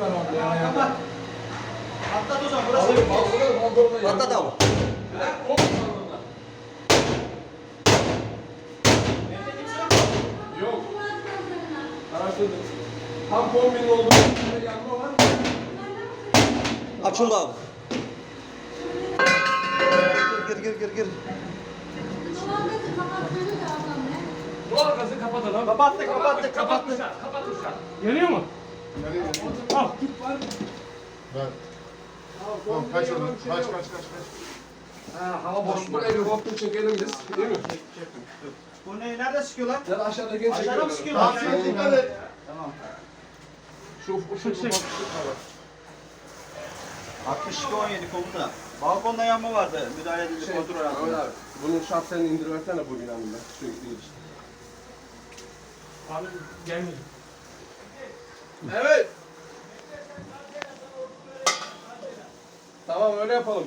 Kapat. Atlat hocam burası. Patladı abi. Yok. Araştırdım. Tam kombinin olduğu bir yanma var. Açıldı abi. Gir gir gir gir. Bu arkasını kapatalım. Kapattık kapattık kapattık. Kapatmışlar. Kapatmışlar. Yanıyor mu? Al. Tamam kaç oradan. Kaç kaç kaç kaç. Ha, hava boş. Buraya bir hoplu çekelim. Değil mi? Bu ne? Nerede sıkıyor lan? Ya da aşağıda genç Aşağıda mı sıkıyor? Tamam dikkat et. Tamam. Şu Sık, sık. 62 17 komuta. Balkonda yanma vardı. Müdahale edildi Şey, kontrol altında. Bunun şahsen indiriversene bu binanın ben. Şu işte. Abi gelmedi. Evet. Tamam öyle yapalım.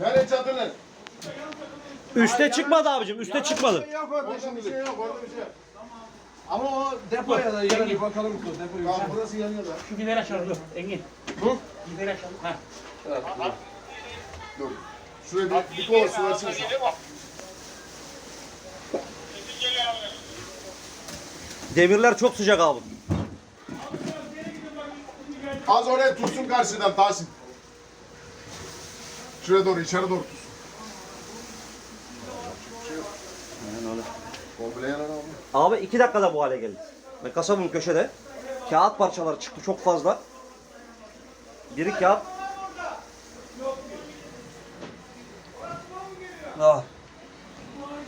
Nereye çadırın? Üste çıkmadı abicim. Üste çıkmadı. Şey yok orada bir şey yok orada bir şey yok. Ama o depoya da yine bir bakalım şu depoyu. Tamam burası yanıyor da. Şu gideri açalım dur. Engin. Hı? Gideri açalım. Ha. Evet. Dur. Şuraya bir, bir kova su versene. Demirler çok sıcak abi. Az oraya tutsun karşıdan Tahsin. Şuraya doğru içeri doğru tutsun. Komple yanar abi. Abi iki dakikada bu hale geldi. Ve kasabın köşede kağıt parçaları çıktı çok fazla. Biri kağıt. Ah.